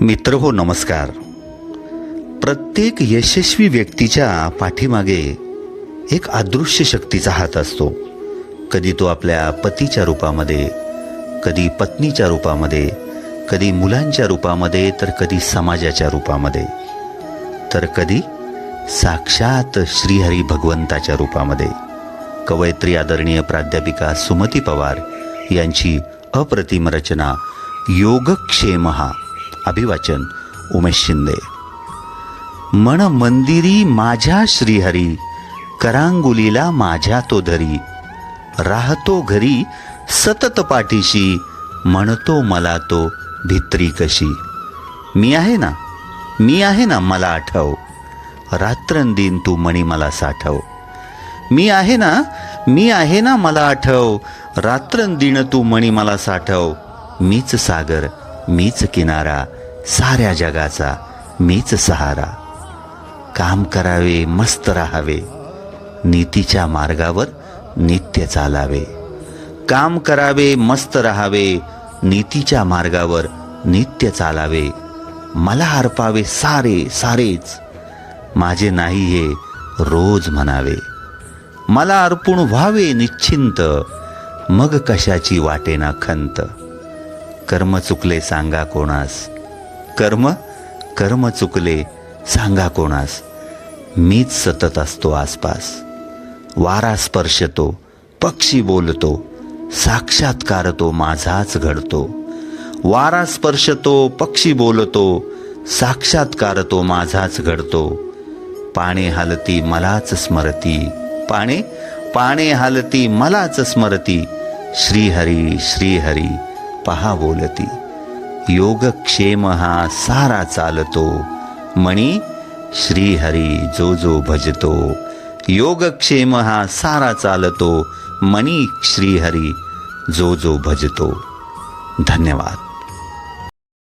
मित्र हो नमस्कार. प्रत्येक यशस्वी व्यक्तीच्या पाठीमागे एक अदृश्य शक्तीचा हात असतो. कधी तो आपल्या पतीच्या रूपामध्ये कधी पत्नीच्या रूपामध्ये कधी मुलांच्या रूपामध्ये तर कधी समाजाच्या रूपामध्ये. तर कधी साक्षात श्रीहरी भगवंताच्या रूपामध्ये. कवयित्री आदरणीय प्राध्यापिका सुमती पवार यांची अप्रतिम रचना योगक्षेम हा अभिवाचन उमेश शिंदे. मन मंदिरी माझ्या श्रीहरी करांगुलीला माझ्या तो धरी. राहतो घरी सतत पाठीशी म्हणतो मला तो भित्री कशी. मी आहे ना? मी आहे ना? मला आठव. रात्रंदिन तू मणी मला साठव. मी आहे ना? मी आहे ना? मला आठव. रात्रंदिन तू मणी मला साठव. मीच सागर मीच किनारा. साऱ्या जगाचा मीच सहारा. काम करावे मस्त राहावे. नीतीच्या मार्गावर नित्य चालावे. काम करावे मस्त राहावे. नीतीच्या मार्गावर नित्य चालावे. मला हरपावे सारे सारेच. माझे नाही हे रोज म्हणावे. मला अर्पण व्हावे निश्चिंत. मग कशाची वाटेना खंत. कर्म चुकले सांगा कोणास. कर्म कर्म चुकले सांगा कोणास. मीच सतत असतो आसपास. वारा स्पर्शतो पक्षी बोलतो साक्षात्कार तो माझाच घडतो. वारा स्पर्शतो पक्षी बोलतो साक्षात्कार तो माझाच घडतो. पाणे हालती मलाच स्मरती. पाणे? पाणे हालती मलाच स्मरती. श्रीहरी श्रीहरी पहा बोलती. योगक्षेम हा सारा चालतो। म्हणी श्रीहरी जो जो भजतो। योगक्षेम हा सारा चालतो। मणी श्रीहरी जो जो भजतो। धन्यवाद।